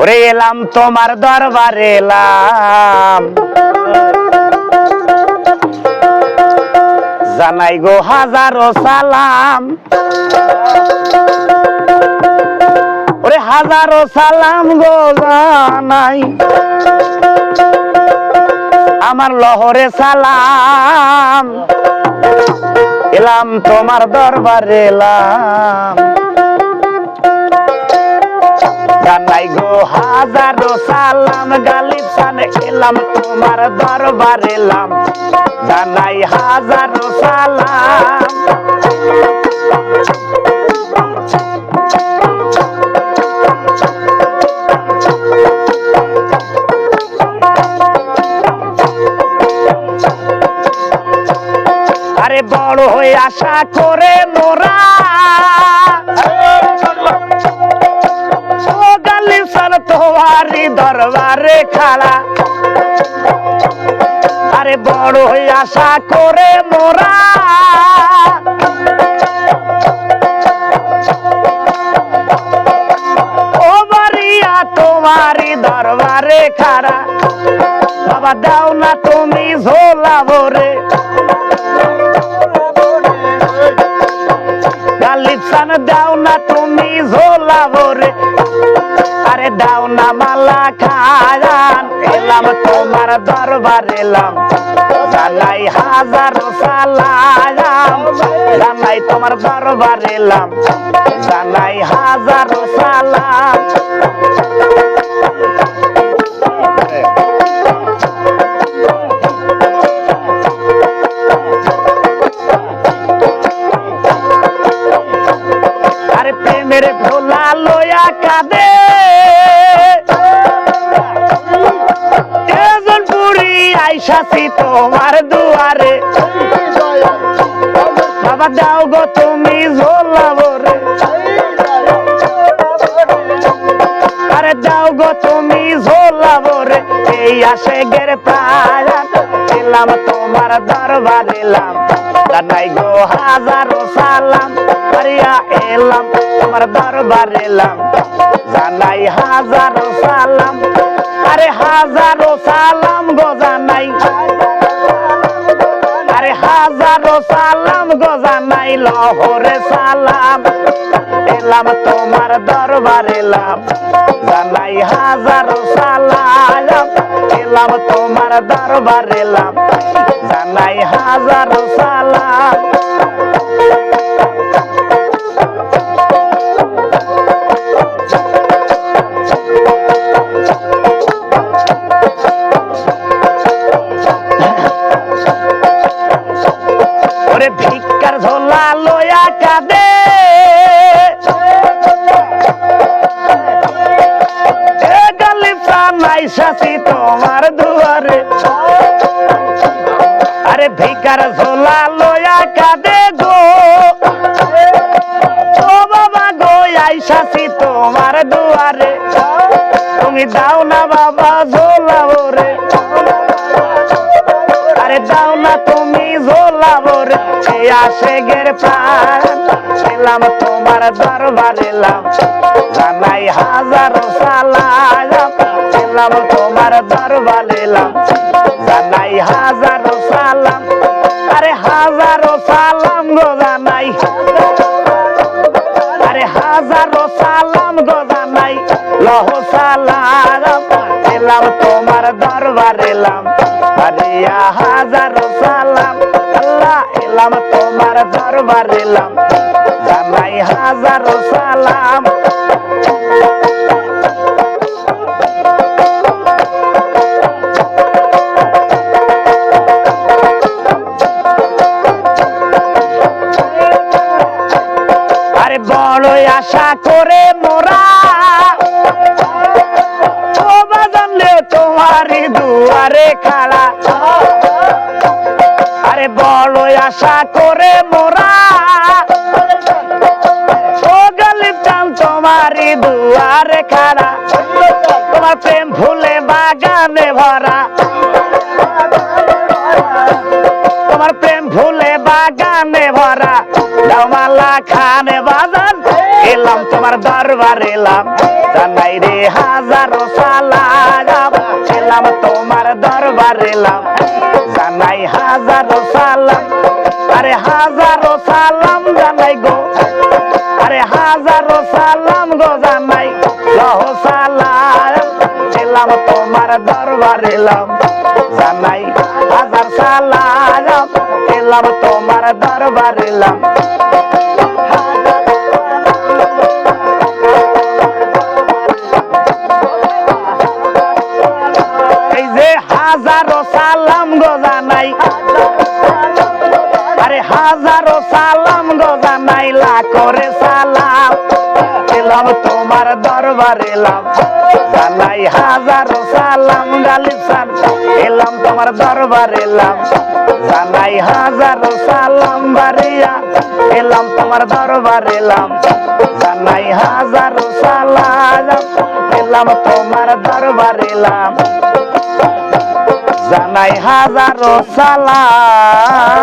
ওরে এলাম তোমার দরবারে এলাম। জানাই গো হাজারো সালাম। ওরে হাজারো সালাম গো জানাই। আমার লহরে সালাম। এলাম তোমার দরবারে এলাম। হাজারো সালাম, গালিব সানে এলাম তোমার দরবার এলাম। জানাই হাজারো সালাম। আরে বড় হয়ে আশা করে মোরা দরবারে খাড়া আরে বড় আশা করে মোরা। ও বাড়িয়া তোমারি দরবারে খাড়া বাবা দাও না তুমি ঝোলা ভরে। গালিপসান দাও না তুমি ঝোলা ভরে। আরে দাও না মালা খাজান, এলাম তোমার দরবার এলাম। জানাই হাজার সালাম, জানাই তোমার দরবার এলাম। জানাই হাজার সালাম। প্রেমের ভোলা লয়া কাঁদে বুড়ি তোমার দুয়ারে। বাবা, দাও গো তুমি ঝোলা ভরে। আরে, দাও গো তুমি ঝোলা ভরে। এই আসে গের প্রাণ এলাম তোমার দরবার এলাম জানাই গো, হাজারো সালাম। আরিয়া এলাম তোমার দরবার এলাম জানাই হাজারো সালাম। আরে, হাজারো সালাম। গো জানাই আরে হাজারো সালাম গো জানাই লহরে সালাম। এলাম তোমার দরবার এলাম জানাই হাজারো সালাম। এলাম তোমার দরবার এলাম জানাই হাজারো সালাম। ওরে ভিক্ষার ঝোলা লয়া কাঁদে। তোমার দুয়ারে। আরে ভিকার ঝোলা লয়া কাঁদে গো। বাবা গো আইসাছি তোমার দুয়ারে। তুমি দাও না বাবা ঝোলা ওরে সে আসে গের প্রাণ। এলাম তোমার দরবার এলাম জানাই হাজার সালাম। এলাম তোমার দরবার এলাম জানাই হাজার সালাম। আরে হাজারো সালাম গো জানাই। আরে হাজারো সালাম গো জানাই। লহ সালাম। এলাম তোমার দরবার এলাম আরে হাজারো সালাম। এলাম তোমার দরবার এলাম জানাই হাজারো সালাম। আরে বড় আশা করে মোরা। তোমারি দুয়ারে খাড়া বড় আশা করে মোরা। ও গলিব চান তোমারি দুয়ারে খাড়া। তোমার প্রেম ফুলে বাগানে ভরা। তোমার প্রেম ফুলে বাগানে ভরা। দামালা খানে বাজান। এলাম তোমার দরবার এলাম। জানাই রে হাজারো সালাম। এলাম তোমার দরবার এলাম। জানাই হাজারো হাজারো সালাম জানাই গো। আরে হাজারো সালাম গো জানাই। লহ সালাম এলাম তোমার দরবার এলাম জানাই হাজার সালাম এলাম তোমার দরবার এলাম এই যে হাজারো সালাম হাজারো সালাম গো জানাই করে সালাম। এলাম তোমার দরবার এলাম জানাই হাজারো সালাম গালিব সান। এলাম তোমার দরবার এলাম জানাই হাজারো সালাম, বাড়িয়া। এলাম তোমার দরবার এলাম জানাই হাজারো সালাম এলাম তোমার দরবার এলাম জানাই হাজারো সালাম।